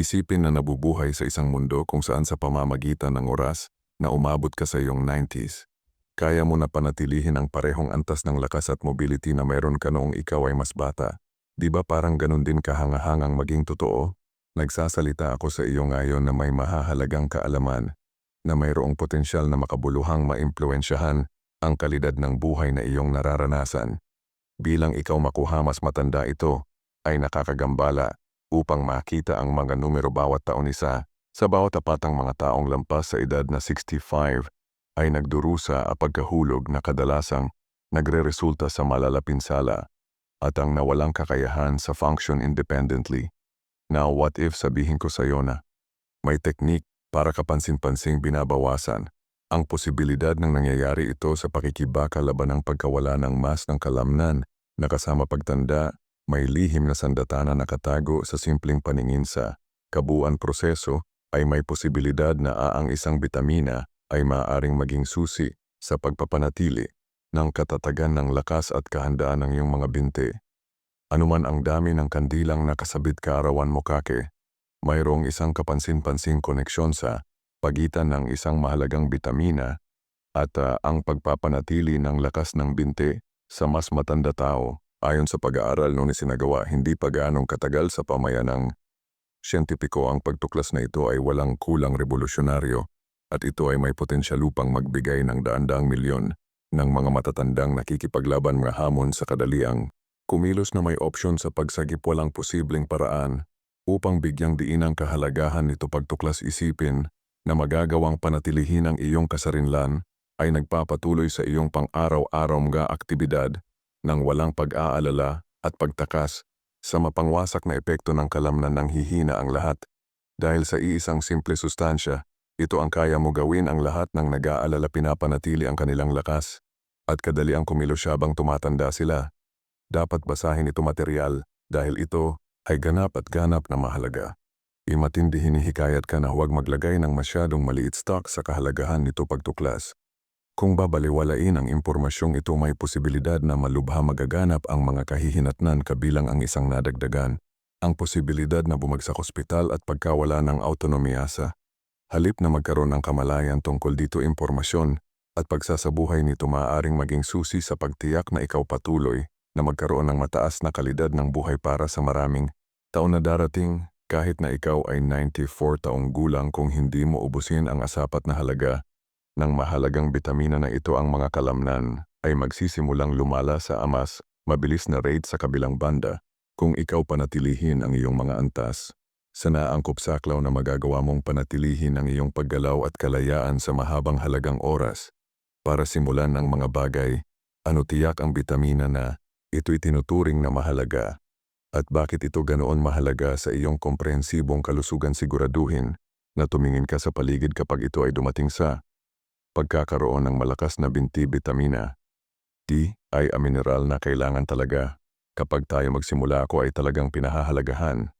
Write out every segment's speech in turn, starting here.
Isipin na nabubuhay sa isang mundo kung saan sa pamamagitan ng oras na umabot ka sa iyong 90s, kaya mo na panatilihin ang parehong antas ng lakas at mobility na mayroon ka noong ikaw ay mas bata. Di ba parang ganun din kahangahangang maging totoo? Nagsasalita ako sa iyo ngayon na may mahahalagang kaalaman na mayroong potensyal na makabuluhang maimpluensyahan ang kalidad ng buhay na iyong nararanasan. Bilang ikaw makuha mas matanda ito, ay nakakagambala upang makita ang mga numero bawat taon isa sa bawat apatang mga taong lampas sa edad na 65 ay nagdurusa ang pagkahulog na kadalasang nagre-resulta sa malalapinsala at ang nawalang kakayahan sa function independently. Now what if sabihin ko sa iyo na may teknik para kapansin-pansing binabawasan ang posibilidad ng nangyayari ito sa pakikibaka laban ng pagkawala ng mas ng kalamnan na kasama pagtanda, may lihim na sandata na nakatago sa simpleng paningin sa kabuuan proseso ay may posibilidad na aang isang bitamina ay maaaring maging susi sa pagpapanatili ng katatagan ng lakas at kahandaan ng iyong mga binti. Anuman ang dami ng kandilang nakasabit kaarawan mo kake, mayroong isang kapansin-pansing koneksyon sa pagitan ng isang mahalagang bitamina at ah, ang pagpapanatili ng lakas ng binti sa mas matanda tao ayon sa pag-aaral noon isinagawa hindi pa gaanong katagal sa pamayanang siyentipiko ang pagtuklas na ito ay walang kulang revolusyonaryo at ito ay may potensyal upang magbigay ng daan-daang milyon ng mga matatandang nakikipaglaban mga hamon sa kadaliang kumilos na may opsyon sa pagsagip walang posibleng paraan upang bigyang diin ang kahalagahan nito pagtuklas. Isipin na magagawang panatilihin ang iyong kasarinlan ay nagpapatuloy sa iyong pang-araw-araw mga aktibidad ng walang pag-aalala at pagtakas sa mapangwasak na epekto ng kalamnan ng hihina ang lahat. Dahil sa iisang simple sustansya, ito ang kaya mo gawin ang lahat ng nag-aalala pinapanatili ang kanilang lakas at kadali ang kumilos habang tumatanda sila. Dapat basahin ito material dahil ito ay ganap at ganap na mahalaga. Imatindi hinihikayat ka na huwag maglagay ng masyadong maliit stock sa kahalagahan nito pagtuklas. Kung babaliwalain ang impormasyong ito may posibilidad na malubha magaganap ang mga kahihinatnan kabilang ang isang nadagdagan, ang posibilidad na bumagsak ospital at pagkawala ng autonomiya sa halip na magkaroon ng kamalayan tungkol dito impormasyon at pagsasabuhay nito maaaring maging susi sa pagtiyak na ikaw patuloy na magkaroon ng mataas na kalidad ng buhay para sa maraming taon na darating kahit na ikaw ay 94 taong gulang kung hindi mo ubusin ang asapat na halaga ng mahalagang bitamina na ito ang mga kalamnan ay magsisimulang lumala sa amas mabilis na rate sa kabilang banda kung ikaw panatilihin ang iyong mga antas. Sana angkop saklaw na magagawa mong panatilihin ang iyong paggalaw at kalayaan sa mahabang halagang oras para simulan ang mga bagay, ano tiyak ang bitamina na ito'y tinuturing na mahalaga at bakit ito ganoon mahalaga sa iyong komprehensibong kalusugan siguraduhin na tumingin ka sa paligid kapag ito ay dumating sa pagkakaroon ng malakas na binti bitamina. D ay a mineral na kailangan talaga. Kapag tayo magsimula ako ay talagang pinahahalagahan.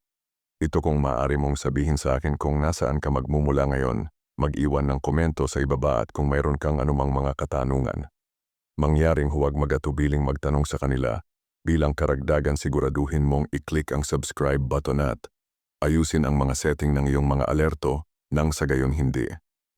Ito kung maaari mong sabihin sa akin kung nasaan ka magmumula ngayon, mag-iwan ng komento sa ibaba at kung mayroon kang anumang mga katanungan. Mangyaring huwag magatubiling magtanong sa kanila bilang karagdagan siguraduhin mong i-click ang subscribe button at ayusin ang mga setting ng iyong mga alerto nang sa gayon hindi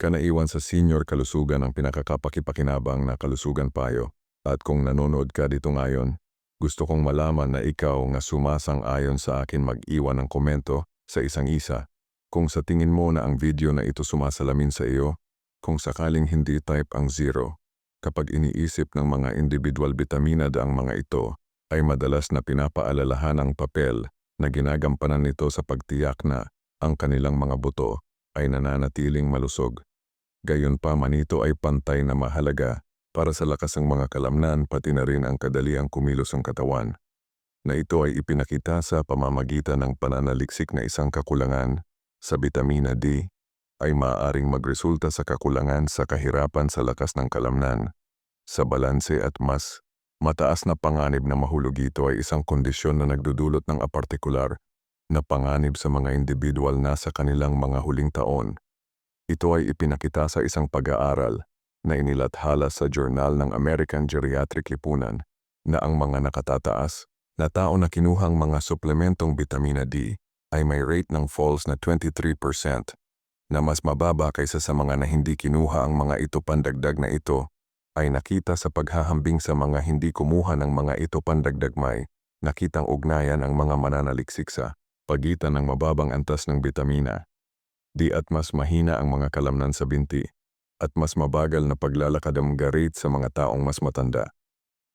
ka naiwan sa senior kalusugan ang pinakakapakipakinabang na kalusugan payo. At kung nanonood ka dito ngayon, gusto kong malaman na ikaw nga sumasang-ayon sa akin mag-iwan ng komento sa isang isa. Kung sa tingin mo na ang video na ito sumasalamin sa iyo, kung sakaling hindi type ang zero, kapag iniisip ng mga individual vitamina ang mga ito, ay madalas na pinapaalalahan ang papel na ginagampanan nito sa pagtiyak na ang kanilang mga buto ay nananatiling malusog. Gayon pa man ito ay pantay na mahalaga para sa lakas ng mga kalamnan pati na rin ang kadaliang kumilos ng katawan. Na ito ay ipinakita sa pamamagitan ng pananaliksik na isang kakulangan sa bitamina D ay maaaring magresulta sa kakulangan sa kahirapan sa lakas ng kalamnan, sa balanse at mas mataas na panganib na mahulog ito ay isang kondisyon na nagdudulot ng apartikular na panganib sa mga individual na sa kanilang mga huling taon ito ay ipinakita sa isang pag-aaral na inilathala sa Journal ng American Geriatric Lipunan na ang mga nakatataas na tao na kinuhang mga suplementong bitamina D ay may rate ng falls na 23% na mas mababa kaysa sa mga na hindi kinuha ang mga ito pandagdag na ito ay nakita sa paghahambing sa mga hindi kumuha ng mga ito pandagdag may nakitang ugnayan ang mga mananaliksik sa pagitan ng mababang antas ng bitamina. Di at mas mahina ang mga kalamnan sa binti at mas mabagal na paglalakad ang rate sa mga taong mas matanda.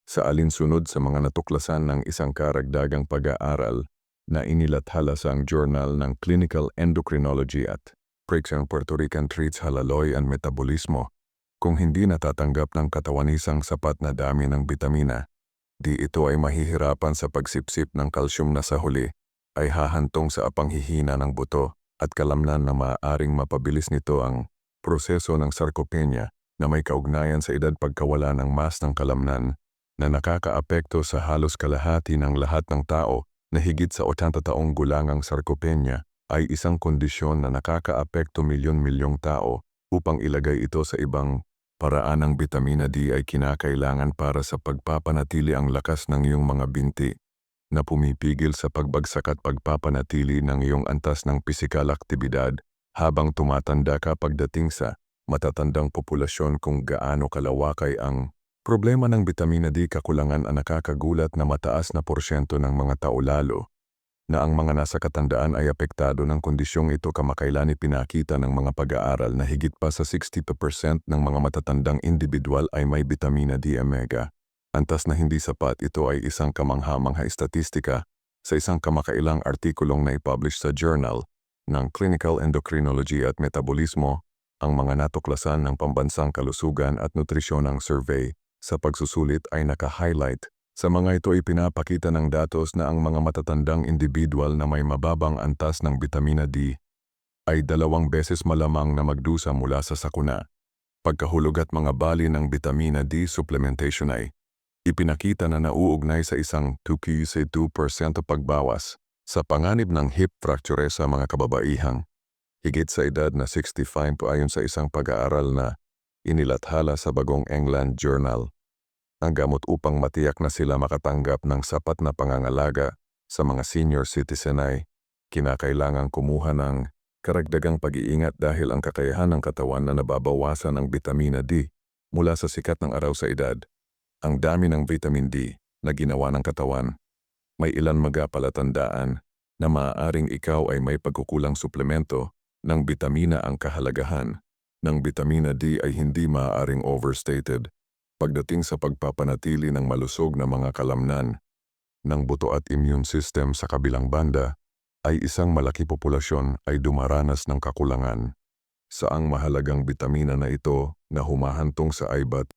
Sa alinsunod sa mga natuklasan ng isang karagdagang pag-aaral na inilathala sa ang Journal ng Clinical Endocrinology at Breaks ng Puerto Rican Treats Halaloy and Metabolismo, kung hindi natatanggap ng katawan isang sapat na dami ng bitamina, di ito ay mahihirapan sa pagsipsip ng kalsyum na sa huli ay hahantong sa apanghihina ng buto at kalamnan na maaaring mapabilis nito ang proseso ng sarcopenia na may kaugnayan sa edad pagkawala ng mas ng kalamnan na nakakaapekto sa halos kalahati ng lahat ng tao na higit sa 80 taong gulangang sarcopenia ay isang kondisyon na nakakaapekto milyon-milyong tao upang ilagay ito sa ibang paraan ng bitamina D ay kinakailangan para sa pagpapanatili ang lakas ng iyong mga binti na pumipigil sa pagbagsak at pagpapanatili ng iyong antas ng pisikal aktibidad habang tumatanda ka pagdating sa matatandang populasyon kung gaano kalawakay ang problema ng bitamina D kakulangan ang nakakagulat na mataas na porsyento ng mga tao lalo na ang mga nasa katandaan ay apektado ng kondisyong ito kamakailan ipinakita ng mga pag-aaral na higit pa sa 60% ng mga matatandang individual ay may bitamina D omega. Antas na hindi sapat ito ay isang kamangha-mangha estatistika sa isang kamakailang artikulong na ipublish sa Journal ng Clinical Endocrinology at Metabolismo ang mga natuklasan ng Pambansang Kalusugan at Nutrisyon ng Survey sa pagsusulit ay naka-highlight sa mga ito ay pinapakita ng datos na ang mga matatandang individual na may mababang antas ng bitamina D ay dalawang beses malamang na magdusa mula sa sakuna. Pagkahulog at mga bali ng bitamina D supplementation ay ipinakita na nauugnay sa isang 2 2% pagbawas sa panganib ng hip fracture sa mga kababaihang. Higit sa edad na 65 ayon sa isang pag-aaral na inilathala sa Bagong England Journal ang gamot upang matiyak na sila makatanggap ng sapat na pangangalaga sa mga senior citizen ay kinakailangang kumuha ng karagdagang pag-iingat dahil ang kakayahan ng katawan na nababawasan ng bitamina D mula sa sikat ng araw sa edad. Ang dami ng vitamin D na ginawa ng katawan. May ilan magapalatandaan na maaaring ikaw ay may pagkukulang suplemento ng bitamina ang kahalagahan ng bitamina D ay hindi maaaring overstated pagdating sa pagpapanatili ng malusog na mga kalamnan ng buto at immune system sa kabilang banda, ay isang malaki populasyon ay dumaranas ng kakulangan. Saang mahalagang bitamina na ito na humahantong sa IBAT,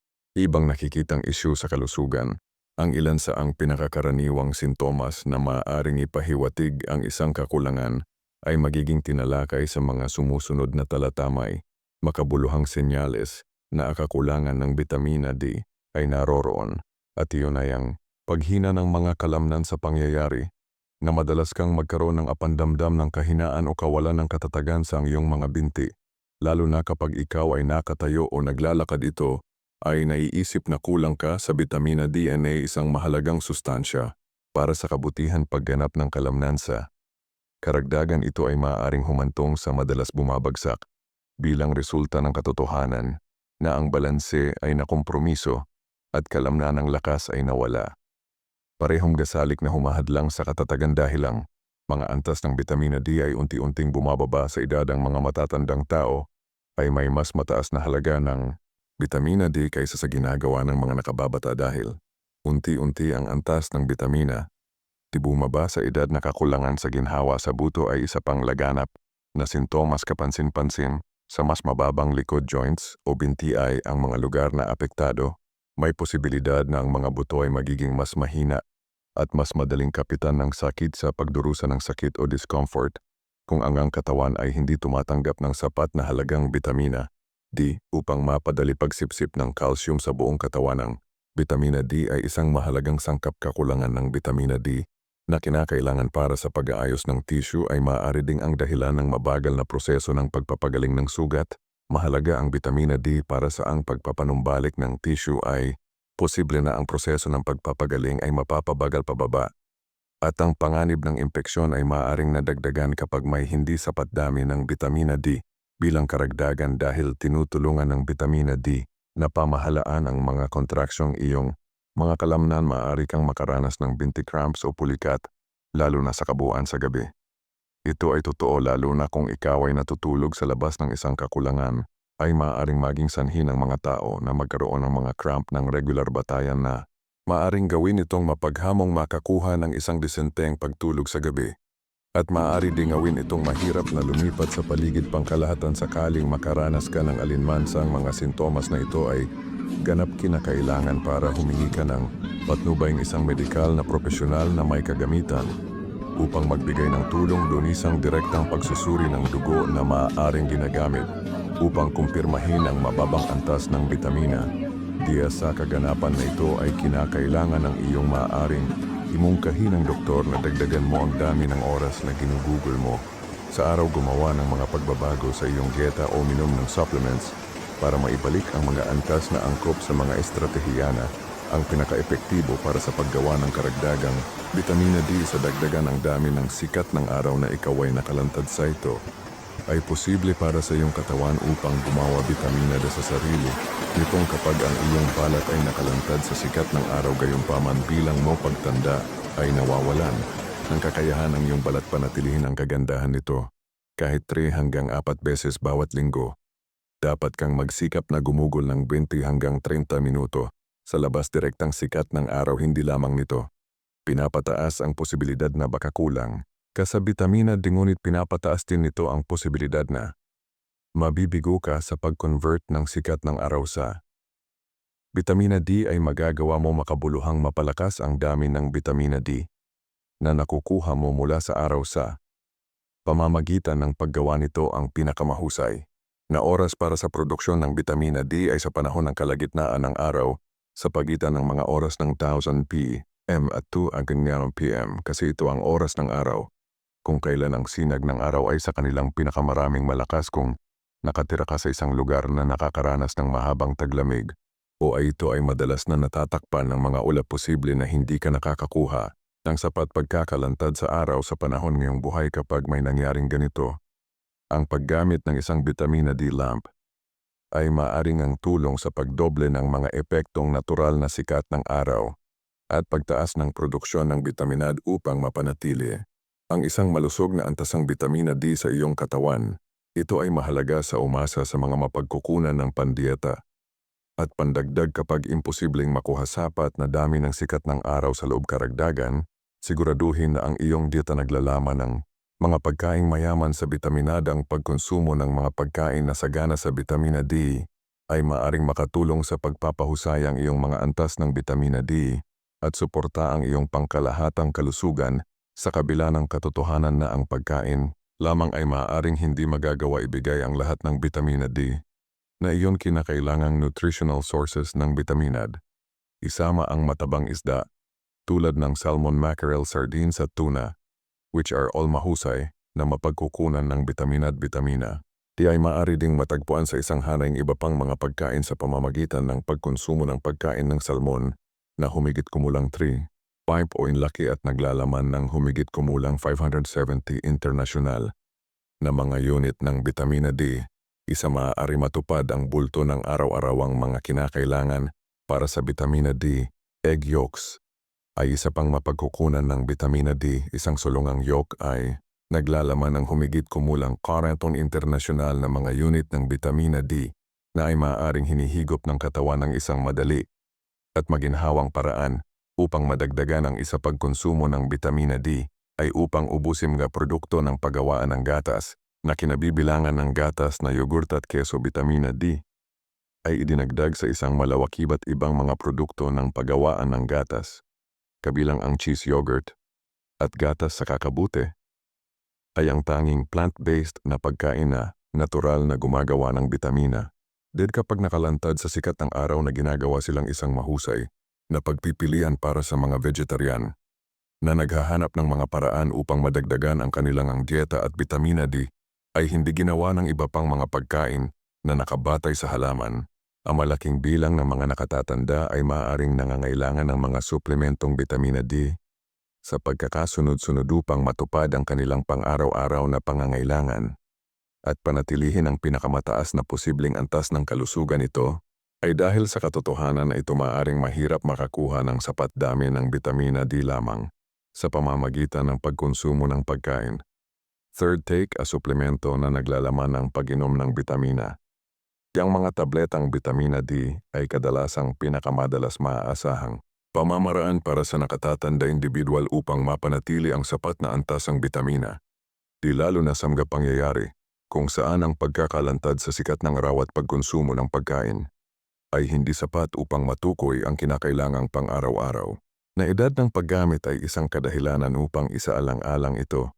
ibang nakikitang isyu sa kalusugan, ang ilan sa ang pinakakaraniwang sintomas na maaaring ipahiwatig ang isang kakulangan ay magiging tinalakay sa mga sumusunod na talatamay, makabuluhang senyales na kakulangan ng bitamina D ay naroroon at iyon ay ang paghina ng mga kalamnan sa pangyayari na madalas kang magkaroon ng apandamdam ng kahinaan o kawalan ng katatagan sa iyong mga binti, lalo na kapag ikaw ay nakatayo o naglalakad ito, ay naiisip na kulang ka sa bitamina DNA isang mahalagang sustansya para sa kabutihan pagganap ng kalamnan sa. Karagdagan ito ay maaaring humantong sa madalas bumabagsak bilang resulta ng katotohanan na ang balanse ay nakompromiso at kalamnan ng lakas ay nawala. Parehong gasalik na humahadlang sa katatagan dahil ang mga antas ng bitamina D ay unti-unting bumababa sa edad ang mga matatandang tao ay may mas mataas na halaga ng bitamina D kaysa sa ginagawa ng mga nakababata dahil unti-unti ang antas ng bitamina. Di sa edad na kakulangan sa ginhawa sa buto ay isa pang laganap na sintomas kapansin-pansin sa mas mababang likod joints o binti ay ang mga lugar na apektado, may posibilidad na ang mga buto ay magiging mas mahina at mas madaling kapitan ng sakit sa pagdurusa ng sakit o discomfort kung ang ang katawan ay hindi tumatanggap ng sapat na halagang bitamina D upang mapadali pagsipsip ng calcium sa buong katawan ng bitamina D ay isang mahalagang sangkap kakulangan ng bitamina D na kinakailangan para sa pag-aayos ng tissue ay maaari ding ang dahilan ng mabagal na proseso ng pagpapagaling ng sugat. Mahalaga ang bitamina D para sa ang pagpapanumbalik ng tissue ay posible na ang proseso ng pagpapagaling ay mapapabagal pababa. At ang panganib ng impeksyon ay maaaring nadagdagan kapag may hindi sapat dami ng bitamina D bilang karagdagan dahil tinutulungan ng bitamina D na pamahalaan ang mga kontraksyong iyong mga kalamnan maaari kang makaranas ng binti cramps o pulikat lalo na sa kabuuan sa gabi. Ito ay totoo lalo na kung ikaw ay natutulog sa labas ng isang kakulangan ay maaaring maging sanhi ng mga tao na magkaroon ng mga cramp ng regular batayan na maaring gawin itong mapaghamong makakuha ng isang disenteng pagtulog sa gabi. At maaari ding gawin itong mahirap na lumipat sa paligid pangkalahatan sakaling makaranas ka ng alinmansang mga sintomas na ito ay ganap kinakailangan para humingi ka ng patnubayng isang medikal na profesional na may kagamitan upang magbigay ng tulong lunisang direktang pagsusuri ng dugo na maaaring ginagamit upang kumpirmahin ang mababang antas ng bitamina. Diya sa kaganapan na ito ay kinakailangan ng iyong maaaring imungkahi ng doktor na dagdagan mo ang dami ng oras na ginugugol mo. Sa araw gumawa ng mga pagbabago sa iyong dieta o minom ng supplements para maibalik ang mga antas na angkop sa mga estratehiya na ang pinaka-epektibo para sa paggawa ng karagdagang vitamina D sa dagdagan ng dami ng sikat ng araw na ikaw ay nakalantad sa ito ay posible para sa iyong katawan upang gumawa vitamina D sa sarili. Nitong kapag ang iyong balat ay nakalantad sa sikat ng araw gayunpaman bilang mo pagtanda ay nawawalan ng kakayahan ng iyong balat panatilihin ang kagandahan nito. Kahit 3 hanggang 4 beses bawat linggo, dapat kang magsikap na gumugol ng 20 hanggang 30 minuto sa labas direktang sikat ng araw hindi lamang nito. Pinapataas ang posibilidad na baka kulang ka sa bitamina D ngunit pinapataas din nito ang posibilidad na mabibigo ka sa pag-convert ng sikat ng araw sa Bitamina D ay magagawa mo makabuluhang mapalakas ang dami ng bitamina D na nakukuha mo mula sa araw sa pamamagitan ng paggawa nito ang pinakamahusay na oras para sa produksyon ng bitamina D ay sa panahon ng kalagitnaan ng araw sa pagitan ng mga oras ng 1000 p.m. at 2 hanggang p.m. kasi ito ang oras ng araw kung kailan ang sinag ng araw ay sa kanilang pinakamaraming malakas kung nakatira ka sa isang lugar na nakakaranas ng mahabang taglamig o ay ito ay madalas na natatakpan ng mga ulap posible na hindi ka nakakakuha ng sapat pagkakalantad sa araw sa panahon ngayong buhay kapag may nangyaring ganito. Ang paggamit ng isang vitamina D lamp ay maaring ang tulong sa pagdoble ng mga epektong natural na sikat ng araw at pagtaas ng produksyon ng bitaminad upang mapanatili ang isang malusog na antasang bitamina D sa iyong katawan. Ito ay mahalaga sa umasa sa mga mapagkukunan ng pandieta at pandagdag kapag imposibleng makuha sapat na dami ng sikat ng araw sa loob karagdagan, siguraduhin na ang iyong dieta naglalaman ng mga pagkaing mayaman sa bitaminada ang pagkonsumo ng mga pagkain na sagana sa bitamina D ay maaring makatulong sa pagpapahusay ang iyong mga antas ng bitamina D at suporta ang iyong pangkalahatang kalusugan sa kabila ng katotohanan na ang pagkain lamang ay maaaring hindi magagawa ibigay ang lahat ng bitamina D na iyon kinakailangang nutritional sources ng bitaminad. Isama ang matabang isda, tulad ng salmon mackerel sardines at tuna, which are all mahusay na mapagkukunan ng bitamina at bitamina. Di ay maaari ding matagpuan sa isang hanay iba pang mga pagkain sa pamamagitan ng pagkonsumo ng pagkain ng salmon na humigit kumulang 3, 5 o inlaki at naglalaman ng humigit kumulang 570 international na mga unit ng bitamina D isa maaari matupad ang bulto ng araw-arawang mga kinakailangan para sa bitamina D, egg yolks. Ay isa pang mapagkukunan ng bitamina D, isang sulungang yolk ay naglalaman ng humigit kumulang 40 internasyonal na mga unit ng bitamina D na ay maaaring hinihigop ng katawan ng isang madali at maginhawang paraan upang madagdagan ang isa pagkonsumo ng bitamina D ay upang ubusin nga produkto ng paggawaan ng gatas na kinabibilangan ng gatas na yogurt at keso bitamina D ay idinagdag sa isang malawakiba't ibang mga produkto ng paggawaan ng gatas, kabilang ang cheese yogurt at gatas sa kakabute, ay ang tanging plant-based na pagkain na natural na gumagawa ng bitamina. Did kapag nakalantad sa sikat ng araw na ginagawa silang isang mahusay na pagpipilian para sa mga vegetarian na naghahanap ng mga paraan upang madagdagan ang kanilang ang dieta at bitamina D ay hindi ginawa ng iba pang mga pagkain na nakabatay sa halaman. Ang malaking bilang ng mga nakatatanda ay maaaring nangangailangan ng mga suplementong bitamina D sa pagkakasunod-sunod upang matupad ang kanilang pang-araw-araw na pangangailangan at panatilihin ang pinakamataas na posibleng antas ng kalusugan ito ay dahil sa katotohanan na ito maaring mahirap makakuha ng sapat dami ng bitamina D lamang sa pamamagitan ng pagkonsumo ng pagkain. Third take, a suplemento na naglalaman ng pag-inom ng bitamina. Yang mga tabletang bitamina D ay kadalasang pinakamadalas maaasahang pamamaraan para sa nakatatanda individual upang mapanatili ang sapat na antas ng bitamina. Di lalo na sa mga pangyayari kung saan ang pagkakalantad sa sikat ng araw at pagkonsumo ng pagkain ay hindi sapat upang matukoy ang kinakailangang pang-araw-araw. Na edad ng paggamit ay isang kadahilanan upang isaalang-alang ito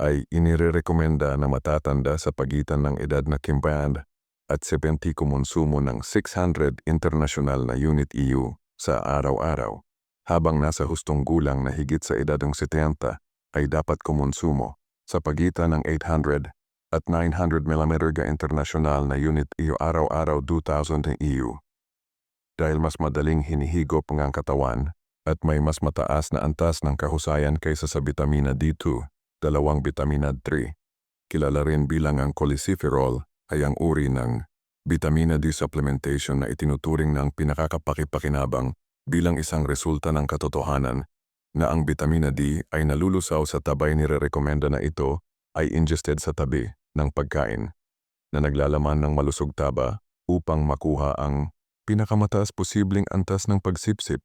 ay inirerekomenda na matatanda sa pagitan ng edad na kimband at 70 kumonsumo ng 600 international na unit EU sa araw-araw, habang nasa hustong gulang na higit sa edad ng 70 ay dapat kumonsumo sa pagitan ng 800 at 900 mm ga international na unit EU araw-araw 2000 EU. Dahil mas madaling hinihigop ng katawan at may mas mataas na antas ng kahusayan kaysa sa vitamina D2, dalawang vitamina D3. Kilala rin bilang ang cholecalciferol ay ang uri ng vitamina D supplementation na itinuturing ng pinakakapakipakinabang bilang isang resulta ng katotohanan na ang vitamina D ay nalulusaw sa tabay nire-rekomenda na ito ay ingested sa tabi ng pagkain na naglalaman ng malusog taba upang makuha ang pinakamataas posibleng antas ng pagsipsip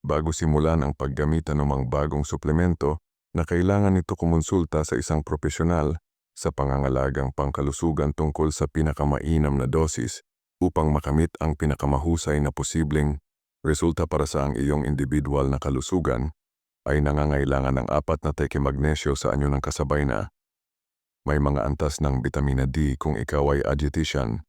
bago simulan ang paggamit ng mga bagong suplemento na kailangan ito kumonsulta sa isang profesional sa pangangalagang pangkalusugan tungkol sa pinakamainam na dosis upang makamit ang pinakamahusay na posibleng resulta para sa ang iyong individual na kalusugan ay nangangailangan ng apat na teke magnesyo sa anyo ng kasabay na may mga antas ng vitamina D kung ikaw ay dietitian.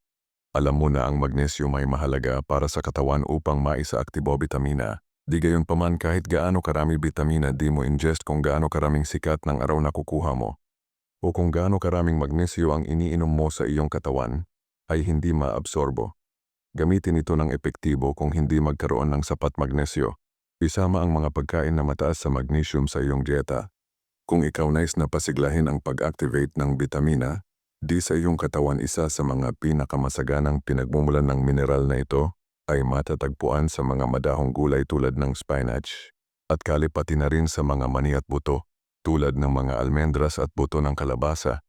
Alam mo na ang magnesium ay mahalaga para sa katawan upang maisaaktibo vitamina. Di gayon paman kahit gaano karami vitamina D mo ingest kung gaano karaming sikat ng araw na kukuha mo o kung gaano karaming magnesyo ang iniinom mo sa iyong katawan, ay hindi maabsorbo. Gamitin ito ng epektibo kung hindi magkaroon ng sapat magnesyo. Isama ang mga pagkain na mataas sa magnesium sa iyong dieta kung ikaw nais na pasiglahin ang pag-activate ng bitamina, di sa iyong katawan isa sa mga pinakamasaganang pinagmumulan ng mineral na ito ay matatagpuan sa mga madahong gulay tulad ng spinach at kalipati na rin sa mga mani at buto tulad ng mga almendras at buto ng kalabasa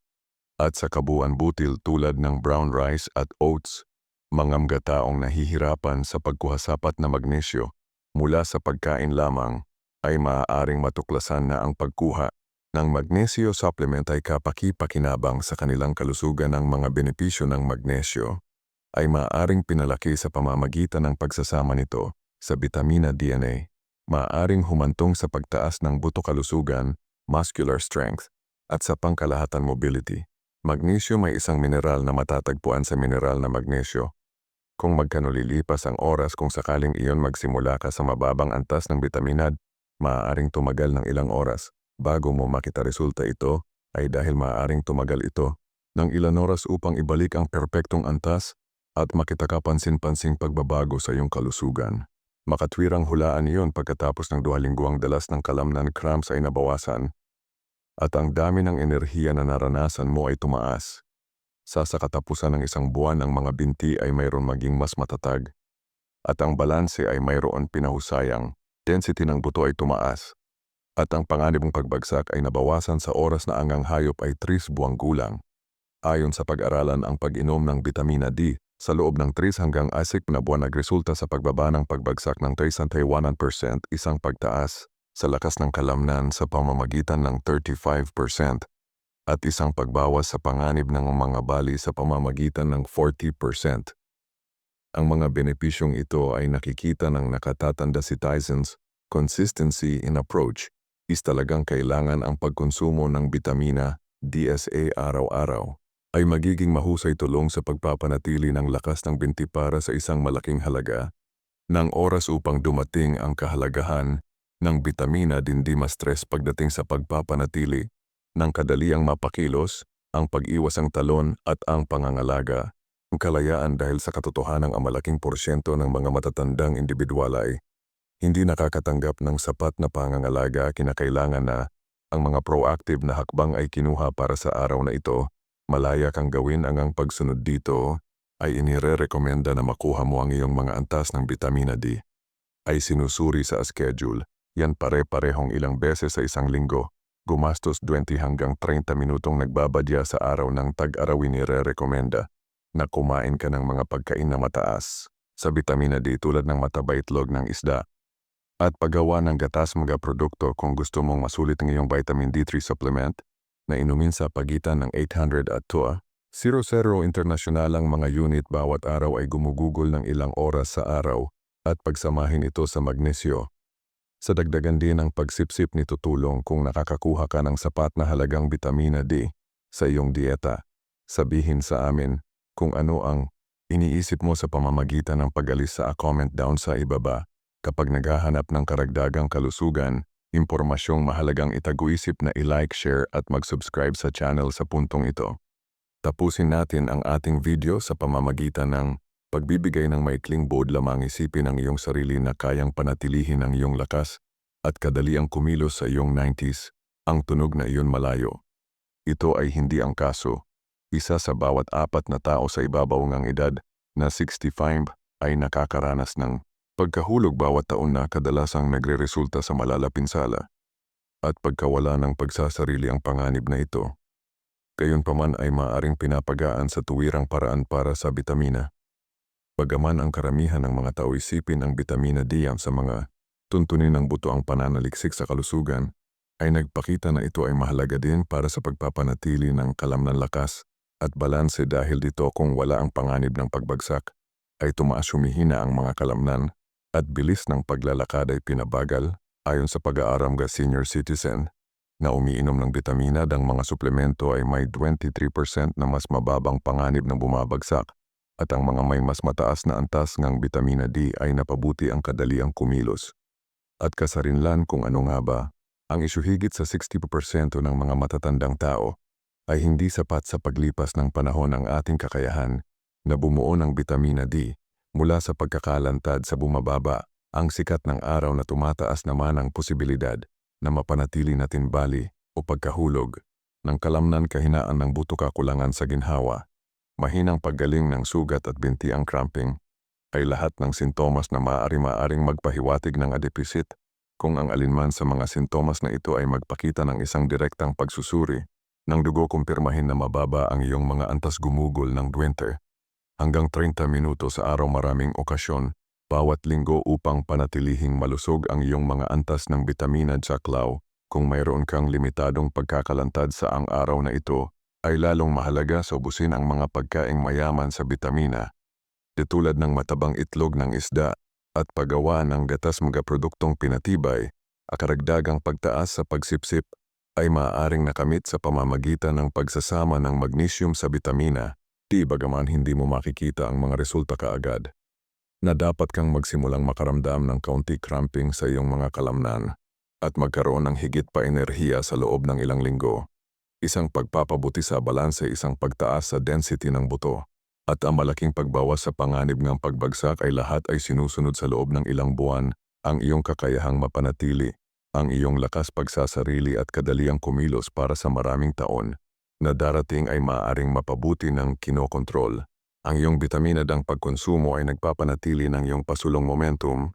at sa kabuuan butil tulad ng brown rice at oats, mga mga taong nahihirapan sa pagkuha sapat na magnesyo mula sa pagkain lamang ay maaaring matuklasan na ang pagkuha ng magnesio supplement ay kapaki-pakinabang sa kanilang kalusugan ng mga benepisyo ng magnesyo ay maaaring pinalaki sa pamamagitan ng pagsasama nito sa vitamina DNA, maaaring humantong sa pagtaas ng buto kalusugan, muscular strength, at sa pangkalahatan mobility. Magnesium ay isang mineral na matatagpuan sa mineral na magnesyo. Kung magkanulilipas ang oras kung sakaling iyon magsimula ka sa mababang antas ng vitamina, maaaring tumagal ng ilang oras bago mo makita resulta ito ay dahil maaaring tumagal ito ng ilan oras upang ibalik ang perpektong antas at makita kapansin-pansing pagbabago sa iyong kalusugan. Makatwirang hulaan iyon pagkatapos ng duha lingguang dalas ng kalamnan cramps ay nabawasan at ang dami ng enerhiya na naranasan mo ay tumaas. Sa sa katapusan ng isang buwan ang mga binti ay mayroon maging mas matatag at ang balanse ay mayroon pinahusayang density ng buto ay tumaas at ang panganib mong pagbagsak ay nabawasan sa oras na angang hayop ay 3 buwang gulang. Ayon sa pag-aralan ang pag-inom ng vitamina D sa loob ng 3 hanggang 6 na buwan nagresulta sa pagbaba ng pagbagsak ng 31% isang pagtaas sa lakas ng kalamnan sa pamamagitan ng 35% at isang pagbawas sa panganib ng mga bali sa pamamagitan ng 40%. Ang mga benepisyong ito ay nakikita ng nakatatanda si Tyson's consistency in approach is talagang kailangan ang pagkonsumo ng bitamina DSA araw-araw ay magiging mahusay tulong sa pagpapanatili ng lakas ng binti para sa isang malaking halaga ng oras upang dumating ang kahalagahan ng bitamina din di ma-stress pagdating sa pagpapanatili ng kadaliang mapakilos, ang pag-iwas ang talon at ang pangangalaga. Ang kalayaan dahil sa katotohanan ang malaking porsyento ng mga matatandang individual ay hindi nakakatanggap ng sapat na pangangalaga kinakailangan na ang mga proactive na hakbang ay kinuha para sa araw na ito, malaya kang gawin ang ang pagsunod dito ay inire-rekomenda na makuha mo ang iyong mga antas ng vitamina D. Ay sinusuri sa schedule, yan pare-parehong ilang beses sa isang linggo. Gumastos 20 hanggang 30 minutong nagbabadya sa araw ng tag-arawin nire-rekomenda na kumain ka ng mga pagkain na mataas sa vitamina D tulad ng mataba itlog ng isda at paggawa ng gatas mga produkto kung gusto mong masulit ang iyong vitamin D3 supplement na inumin sa pagitan ng 800 at 2 00 internasyonalang mga unit bawat araw ay gumugugol ng ilang oras sa araw at pagsamahin ito sa magnesyo. Sa dagdagan din ang pagsipsip nito tulong kung nakakakuha ka ng sapat na halagang vitamina D sa iyong dieta. Sabihin sa amin kung ano ang iniisip mo sa pamamagitan ng pag-alis sa comment down sa ibaba. Kapag naghahanap ng karagdagang kalusugan, impormasyong mahalagang itaguisip na i-like, share at mag-subscribe sa channel sa puntong ito. Tapusin natin ang ating video sa pamamagitan ng pagbibigay ng maikling board lamang isipin ang iyong sarili na kayang panatilihin ang iyong lakas at kadaliang kumilos sa iyong 90s, ang tunog na iyon malayo. Ito ay hindi ang kaso. Isa sa bawat apat na tao sa ibabaw ng edad na 65 ay nakakaranas ng pagkahulog bawat taon na kadalasang nagre-resulta sa malalapinsala at pagkawala ng pagsasarili ang panganib na ito. Gayunpaman ay maaring pinapagaan sa tuwirang paraan para sa bitamina. Bagaman ang karamihan ng mga tao isipin ang bitamina D sa mga tuntunin ng buto ang pananaliksik sa kalusugan, ay nagpakita na ito ay mahalaga din para sa pagpapanatili ng kalamnan lakas at balanse dahil dito kung wala ang panganib ng pagbagsak, ay tumaas humihina ang mga kalamnan at bilis ng paglalakad ay pinabagal ayon sa pag-aaram ga senior citizen na umiinom ng bitamina dang mga suplemento ay may 23% na mas mababang panganib ng bumabagsak at ang mga may mas mataas na antas ng bitamina D ay napabuti ang kadaliang kumilos. At kasarinlan kung ano nga ba, ang isyuhigit sa 60% ng mga matatandang tao ay hindi sapat sa paglipas ng panahon ng ating kakayahan na bumuo ng bitamina D mula sa pagkakalantad sa bumababa ang sikat ng araw na tumataas naman ang posibilidad na mapanatili natin bali o pagkahulog ng kalamnan kahinaan ng buto kakulangan sa ginhawa, mahinang paggaling ng sugat at binti ang cramping, ay lahat ng sintomas na maaari-maaring magpahiwatig ng adepisit kung ang alinman sa mga sintomas na ito ay magpakita ng isang direktang pagsusuri ng dugo kumpirmahin na mababa ang iyong mga antas gumugol ng 20 hanggang 30 minuto sa araw maraming okasyon bawat linggo upang panatilihing malusog ang iyong mga antas ng bitamina at. Kung mayroon kang limitadong pagkakalantad sa ang araw na ito, ay lalong mahalaga sa ubusin ang mga pagkaing mayaman sa bitamina. Tulad ng matabang itlog ng isda at paggawa ng gatas mga produktong pinatibay, akaragdagang pagtaas sa pagsipsip ay maaaring nakamit sa pamamagitan ng pagsasama ng magnesium sa bitamina, di bagaman hindi mo makikita ang mga resulta kaagad na dapat kang magsimulang makaramdam ng kaunti cramping sa iyong mga kalamnan at magkaroon ng higit pa enerhiya sa loob ng ilang linggo. Isang pagpapabuti sa balanse isang pagtaas sa density ng buto at ang malaking pagbawas sa panganib ng pagbagsak ay lahat ay sinusunod sa loob ng ilang buwan ang iyong kakayahang mapanatili, ang iyong lakas pagsasarili at kadaliang kumilos para sa maraming taon na darating ay maaaring mapabuti ng kinokontrol. Ang iyong bitamina dang pagkonsumo ay nagpapanatili ng iyong pasulong momentum